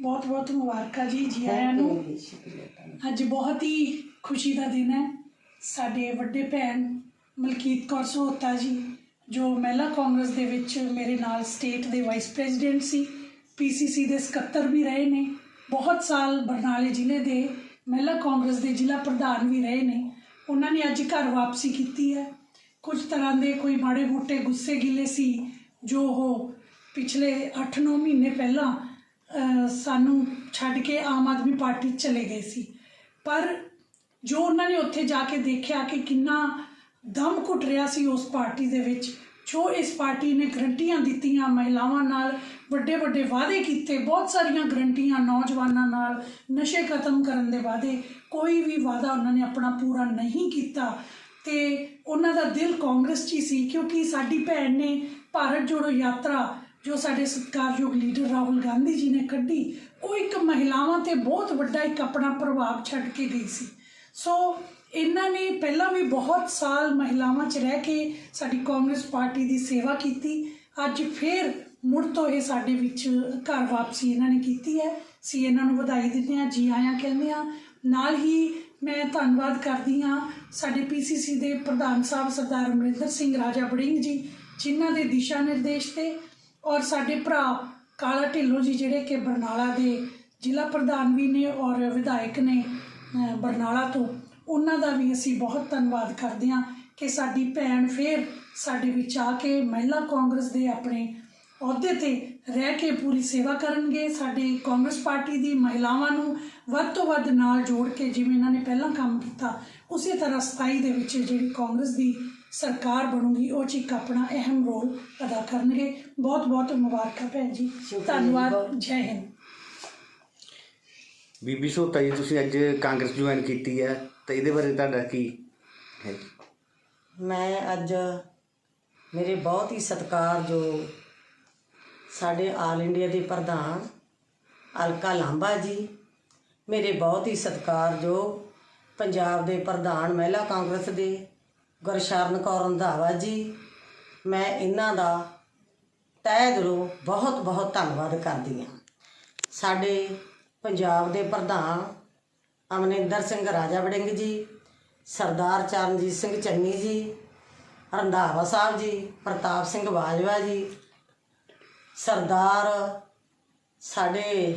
ਬਹੁਤ ਬਹੁਤ ਮੁਬਾਰਕਾਂ ਜੀ ਜੀ ਆਇਆਂ ਨੂੰ। ਅੱਜ ਬਹੁਤ ਹੀ ਖੁਸ਼ੀ ਦਾ ਦਿਨ ਹੈ। ਸਾਡੇ ਵੱਡੇ ਭੈਣ ਮਲਕੀਤ ਕੌਰ ਸਹੋਤਾ ਜੀ ਜੋ ਮਹਿਲਾ ਕਾਂਗਰਸ ਦੇ ਵਿੱਚ ਮੇਰੇ ਨਾਲ ਸਟੇਟ ਦੇ ਵਾਈਸ ਪ੍ਰੈਜ਼ੀਡੈਂਟ ਸੀ ਪੀਸੀਸੀ ਦੇ ਸਕੱਤਰ ਵੀ ਰਹੇ ਨੇ। ਬਹੁਤ ਸਾਲ ਬਰਨਾਲੇ ਜ਼ਿਲ੍ਹੇ ਦੇ ਮਹਿਲਾ ਕਾਂਗਰਸ ਦੇ ਜ਼ਿਲ੍ਹਾ ਪ੍ਰਧਾਨ ਵੀ ਰਹੇ ਨੇ। ਉਹਨਾਂ ਨੇ ਅੱਜ ਘਰ ਵਾਪਸੀ ਕੀਤੀ ਹੈ। ਕੁਝ ਤਰ੍ਹਾਂ ਦੇ ਕੋਈ ਮਾੜੇ ਮੋਟੇ ਗੁੱਸੇ ਗਿਲੇ ਸੀ ਜੋ ਉਹ ਪਿਛਲੇ 8-9 ਮਹੀਨੇ ਪਹਿਲਾਂ ਸਾਨੂੰ ਛੱਡ ਕੇ ਆਮ ਆਦਮੀ ਪਾਰਟੀ ਚਲੇ ਗਏ ਸੀ। ਪਰ ਜੋ ਉਹਨਾਂ ਨੇ ਉੱਥੇ ਜਾ ਕੇ ਦੇਖਿਆ ਕਿ ਕਿੰਨਾ ਦਮ ਘੁੱਟ ਰਿਹਾ ਸੀ ਉਸ ਪਾਰਟੀ ਦੇ ਵਿੱਚ, ਜੋ ਇਸ ਪਾਰਟੀ ਨੇ ਗਰੰਟੀਆਂ ਦਿੱਤੀਆਂ ਮਹਿਲਾਵਾਂ ਨਾਲ, ਵੱਡੇ ਵੱਡੇ ਵਾਅਦੇ ਕੀਤੇ, ਬਹੁਤ ਸਾਰੀਆਂ ਗਰੰਟੀਆਂ ਨੌਜਵਾਨਾਂ ਨਾਲ ਨਸ਼ੇ ਖਤਮ ਕਰਨ ਦੇ ਵਾਅਦੇ, ਕੋਈ ਵੀ ਵਾਅਦਾ ਉਹਨਾਂ ਨੇ ਆਪਣਾ ਪੂਰਾ ਨਹੀਂ ਕੀਤਾ। ਤੇ ਉਹਨਾਂ ਦਾ ਦਿਲ ਕਾਂਗਰਸ 'ਚ ਹੀ ਸੀ, ਕਿਉਂਕਿ ਸਾਡੀ ਭੈਣ ਨੇ ਭਾਰਤ ਜੋੜੋ ਯਾਤਰਾ ਜੋ ਸਾਡੇ ਸਤਿਕਾਰਯੋਗ ਲੀਡਰ ਰਾਹੁਲ ਗਾਂਧੀ ਜੀ ਨੇ ਕੱਢੀ, ਉਹ ਇੱਕ ਮਹਿਲਾਵਾਂ ਤੇ ਬਹੁਤ ਵੱਡਾ ਇੱਕ ਆਪਣਾ ਪ੍ਰਭਾਵ ਛੱਡ ਕੇ ਗਈ ਸੀ। ਸੋ ਇਹਨਾਂ ਨੇ ਪਹਿਲਾਂ ਵੀ ਬਹੁਤ ਸਾਲ ਮਹਿਲਾਵਾਂ 'ਚ ਰਹਿ ਕੇ ਸਾਡੀ ਕਾਂਗਰਸ ਪਾਰਟੀ ਦੀ ਸੇਵਾ ਕੀਤੀ। ਅੱਜ ਫੇਰ ਮੁੜ ਤੋਂ ਇਹ ਸਾਡੇ ਵਿੱਚ ਘਰ ਵਾਪਸੀ ਇਹਨਾਂ ਨੇ ਕੀਤੀ ਹੈ। ਸੀ ਇਹਨਾਂ ਨੂੰ ਵਧਾਈ ਦਿੰਦੇ ਹਾਂ, ਜੀ ਆਇਆਂ ਕਹਿੰਦੇ ਹਾਂ। ਨਾਲ ਹੀ ਮੈਂ ਧੰਨਵਾਦ ਕਰਦੀ ਹਾਂ ਸਾਡੇ ਪੀਸੀਸੀ ਦੇ ਪ੍ਰਧਾਨ ਸਾਹਿਬ ਸਰਦਾਰ ਅਮਰਿੰਦਰ ਸਿੰਘ ਰਾਜਾ ਬੜਿੰਗ ਜੀ, ਜਿਨ੍ਹਾਂ ਦੇ ਦਿਸ਼ਾ ਨਿਰਦੇਸ਼ ਤੇ ਔਰ ਸਾਡੇ ਭਰਾ ਕਾਲਾ ਢਿੱਲੋਂ ਜੀ ਜਿਹੜੇ ਕਿ ਬਰਨਾਲਾ ਦੇ ਜ਼ਿਲ੍ਹਾ ਪ੍ਰਧਾਨ ਵੀ ਨੇ ਔਰ ਵਿਧਾਇਕ ਨੇ ਬਰਨਾਲਾ ਤੋਂ, ਉਹਨਾਂ ਦਾ ਵੀ ਅਸੀਂ ਬਹੁਤ ਧੰਨਵਾਦ ਕਰਦੇ ਹਾਂ ਕਿ ਸਾਡੀ ਭੈਣ ਫੇਰ ਸਾਡੇ ਵਿੱਚ ਆ ਕੇ ਮਹਿਲਾ ਕਾਂਗਰਸ ਦੇ ਆਪਣੇ ਅਹੁਦੇ ਤੇ ਰਹਿ ਕੇ ਪੂਰੀ ਸੇਵਾ ਕਰਨਗੇ। ਸਾਡੇ ਕਾਂਗਰਸ ਪਾਰਟੀ ਦੀ ਮਹਿਲਾਵਾਂ ਨੂੰ ਵੱਧ ਤੋਂ ਵੱਧ ਨਾਲ ਜੋੜ ਕੇ ਜਿਵੇਂ ਇਹਨਾਂ ਨੇ ਪਹਿਲਾਂ ਕੰਮ ਕੀਤਾ, ਉਸੇ ਤਰ੍ਹਾਂ 27 ਦੇ ਵਿੱਚ ਜਿਹੜੀ ਕਾਂਗਰਸ ਦੀ ਸਰਕਾਰ ਬਣੂਗੀ ਉਹ 'ਚ ਇੱਕ ਆਪਣਾ ਅਹਿਮ ਰੋਲ ਅਦਾ ਕਰਨਗੇ। ਬਹੁਤ ਬਹੁਤ ਮੁਬਾਰਕਾਂ ਭੈਣ ਜੀ। ਧੰਨਵਾਦ। ਜੈ ਹਿੰਦ। ਬੀਬੀ ਸੋਤਾ ਜੀ ਤੁਸੀਂ ਅੱਜ ਕਾਂਗਰਸ ਜੁਆਇਨ ਕੀਤੀ ਹੈ ਤਾਂ ਇਹਦੇ ਬਾਰੇ ਤੁਹਾਡਾ ਕੀ ਹੈ ਮੈਂ ਅੱਜ ਮੇਰੇ ਬਹੁਤ ਹੀ ਸਤਿਕਾਰਯੋਗ ਸਾਡੇ ਆਲ ਇੰਡੀਆ ਦੇ ਪ੍ਰਧਾਨ ਅਲਕਾ ਲਾਂਬਾ ਜੀ ਮੇਰੇ ਬਹੁਤ ਹੀ ਸਤਿਕਾਰਯੋਗ ਪੰਜਾਬ ਦੇ ਪ੍ਰਧਾਨ ਮਹਿਲਾ ਕਾਂਗਰਸ ਦੇ ਗੁਰਸ਼ਰਨ ਕੌਰ ਰੰਧਾਵਾ ਜੀ, ਮੈਂ ਇਹਨਾਂ ਦਾ ਤਹਿ ਦਿਲੋਂ ਬਹੁਤ ਬਹੁਤ ਧੰਨਵਾਦ ਕਰਦੀ ਹਾਂ। ਸਾਡੇ ਪੰਜਾਬ ਦੇ ਪ੍ਰਧਾਨ ਅਮਨਿੰਦਰ ਸਿੰਘ ਰਾਜਾ ਵੜਿੰਗ ਜੀ, ਸਰਦਾਰ ਚਰਨਜੀਤ ਸਿੰਘ ਚੰਨੀ ਜੀ, ਰੰਧਾਵਾ ਸਾਹਿਬ ਜੀ, ਪ੍ਰਤਾਪ ਸਿੰਘ ਬਾਜਵਾ ਜੀ, ਸਰਦਾਰ ਸਾਡੇ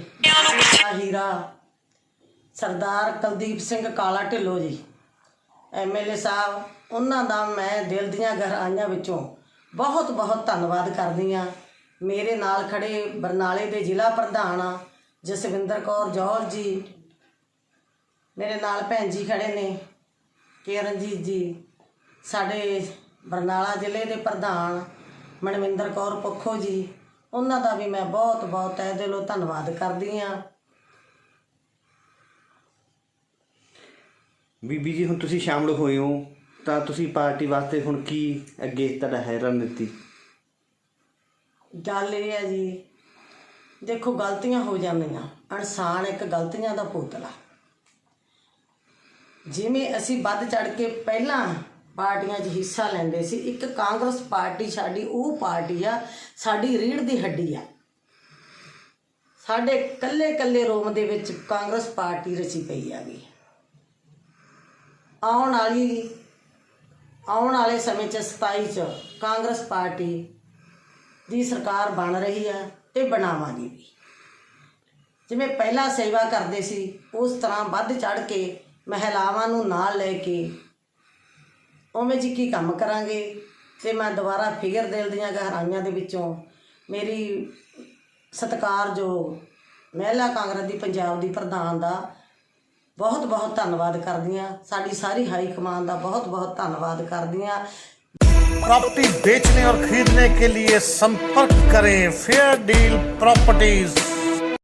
ਹੀਰਾ, ਸਰਦਾਰ ਕੁਲਦੀਪ ਸਿੰਘ ਕਾਲਾ ਢਿੱਲੋਂ ਜੀ। ਐਮਐਲਏ ਸਾਹਿਬ, ਉਹਨਾਂ ਦਾ ਮੈਂ ਦਿਲ ਦੀਆਂ ਗਹਿਰਾਈਆਂ ਵਿੱਚੋਂ ਬਹੁਤ ਬਹੁਤ ਧੰਨਵਾਦ ਕਰਦੀ ਹਾਂ। ਮੇਰੇ ਨਾਲ ਖੜੇ ਬਰਨਾਲੇ ਦੇ ਜ਼ਿਲ੍ਹਾ ਪ੍ਰਧਾਨ ਜਸਵਿੰਦਰ ਕੌਰ ਜੌਹਲ ਜੀ। ਮੇਰੇ ਨਾਲ ਭੈਣ ਜੀ ਖੜੇ ਨੇ, ਕਿਰਨਜੀਤ ਜੀ। ਸਾਡੇ ਬਰਨਾਲਾ ਜ਼ਿਲ੍ਹੇ ਦੇ ਪ੍ਰਧਾਨ ਮਨਵਿੰਦਰ ਕੌਰ ਪੱਖੋ ਜੀ, ਉਹਨਾਂ ਦਾ ਵੀ ਮੈਂ ਬਹੁਤ ਬਹੁਤ ਤਹਿ ਦਿਲੋਂ ਧੰਨਵਾਦ ਕਰਦੀ ਹਾਂ। ਬੀਬੀ ਜੀ, ਹੁਣ ਤੁਸੀਂ ਸ਼ਾਮਲ ਹੋਏ ਹੋ, ਤਾਂ ਤੁਸੀਂ ਪਾਰਟੀ ਵਾਸਤੇ ਹੁਣ ਕੀ ਅੱਗੇ ਤੁਹਾਡਾ ਹੈ ਰਣਨੀਤੀ? ਗੱਲ ਇਹ ਹੈ ਜੀ, ਦੇਖੋ ਗਲਤੀਆਂ ਹੋ ਜਾਂਦੀਆਂ ਇਨਸਾਨ ਇੱਕ ਗਲਤੀਆਂ ਦਾ ਪੁਤਲਾ। ਜਿਵੇਂ ਅਸੀਂ ਵੱਧ ਚੜ ਕੇ ਪਹਿਲਾਂ ਪਾਰਟੀਆਂ 'ਚ ਹਿੱਸਾ ਲੈਂਦੇ ਸੀ, ਇੱਕ ਕਾਂਗਰਸ ਪਾਰਟੀ ਸਾਡੀ, ਉਹ ਪਾਰਟੀ ਆ, ਸਾਡੀ ਰੀੜ ਦੀ ਹੱਡੀ ਆ। ਸਾਡੇ ਕੱਲੇ ਕੱਲੇ ਰੋਮ ਦੇ ਵਿੱਚ ਕਾਂਗਰਸ ਪਾਰਟੀ ਰਚੀ ਪਈ ਆ ਗਈ ਆਉਣ ਵਾਲੀ, ਆਉਣ ਵਾਲੇ ਸਮੇਂ 'ਚ 27 'ਚ ਕਾਂਗਰਸ ਪਾਰਟੀ ਦੀ ਸਰਕਾਰ ਬਣ ਰਹੀ ਹੈ ਤੇ ਬਣਾਵਾਂਗੇ ਵੀ। ਜਿਵੇਂ ਪਹਿਲਾਂ ਸੇਵਾ ਕਰਦੇ ਸੀ, ਉਸ ਤਰ੍ਹਾਂ ਵੱਧ ਚੜ ਕੇ ਮਹਿਲਾਵਾਂ ਨੂੰ ਨਾਲ ਲੈ ਕੇ ਉਵੇਂ ਜੀ ਕੀ ਕੰਮ ਕਰਾਂਗੇ? ਤੇ ਮੈਂ ਦੁਬਾਰਾ ਫਿਗਰ ਦਿਲ ਦੀਆਂ ਗਹਿਰਾਈਆਂ ਦੇ ਵਿੱਚੋਂ ਮੇਰੀ ਸਤਿਕਾਰਯੋਗ ਮਹਿਲਾ ਕਾਂਗਰਸ ਦੀ ਪੰਜਾਬ ਦੀ ਪ੍ਰਧਾਨ ਦਾ ਬਹੁਤ ਬਹੁਤ ਧੰਨਵਾਦ ਕਰਦੀ ਹਾਂ ਸਾਡੀ ਸਾਰੀ ਹਾਈ ਕਮਾਨ ਦਾ ਬਹੁਤ ਬਹੁਤ ਧੰਨਵਾਦ ਕਰਦੀ ਹਾਂ प्रॉपर्टी बेचने और खरीदने के लिए संपर्क करें फेयर डील प्रॉपर्टीज